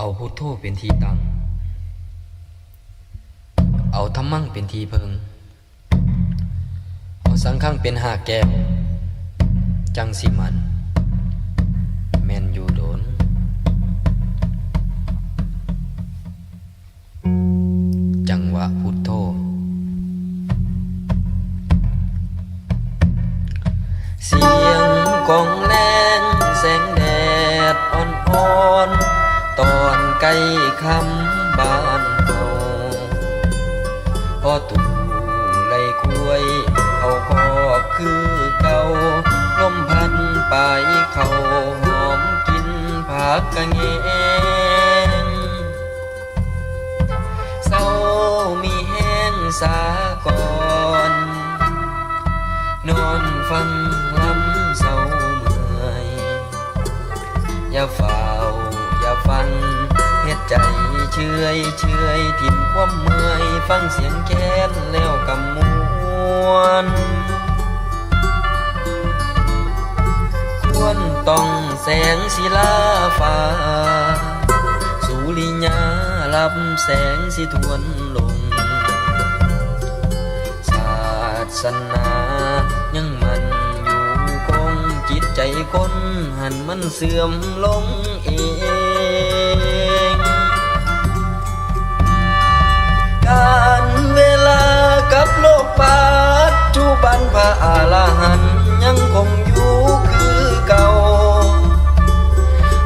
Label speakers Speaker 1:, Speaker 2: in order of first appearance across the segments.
Speaker 1: เอาพุทโธเป็นที่ตั้ง เอาธรรมั่งเป็นที่เพิง เอาสังขังเป็นหาแก้ว จังสิมัน แมนอยู่โดน จังหวะพุทโธเสียงกองแรงแสงแดดอ่อนๆ อนใกล้คำบ้านเฮาพอตู่ไล่กล้วยเอาคอกคือเก่าลมพันไปเขาหอมกินผักกะแงงเศร้ามีแห้งสาก่อนนอนฟังลำเศร้าเมื่อยอย่าเฝ้าอย่าฟัง ใจเชื่อยเชื่อยทิ่มความเมื่อยฟังเสียงแค้นแล้วกำมวนควรต้องแสงศิลาฟ้าสุริยารับแสงสิทวนลง ศาสนายังมันอยู่คงจิตใจคนหันมันเสื่อมลงเอง ลาหันยังคงอยู่คือเก่า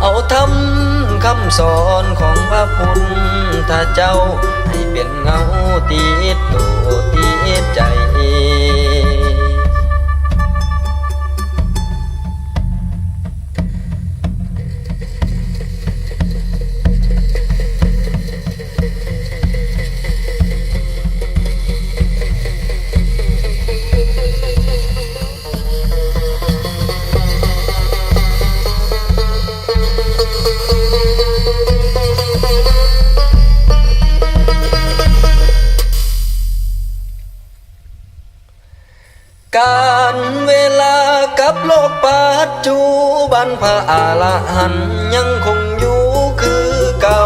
Speaker 1: เอาทำคำสอนของพระพุทธเจ้า ให้เป็นเงาติดตัว การเวลากับโลกปัจจุบันพระอาลาหันยังคงอยู่คือเก่า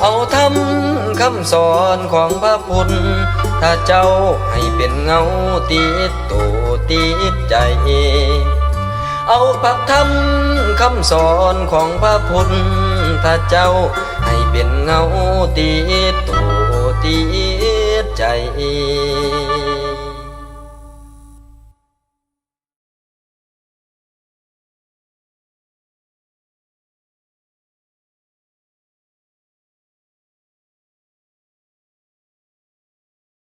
Speaker 1: เอาทำคำสอนของพระพุทธถ้าเจ้าให้เป็นเงาติดตัวติดใจ เอาปักธรรมคำสอนของพระพุทธถ้าเจ้าให้เป็นเงาติดตัวติดใจ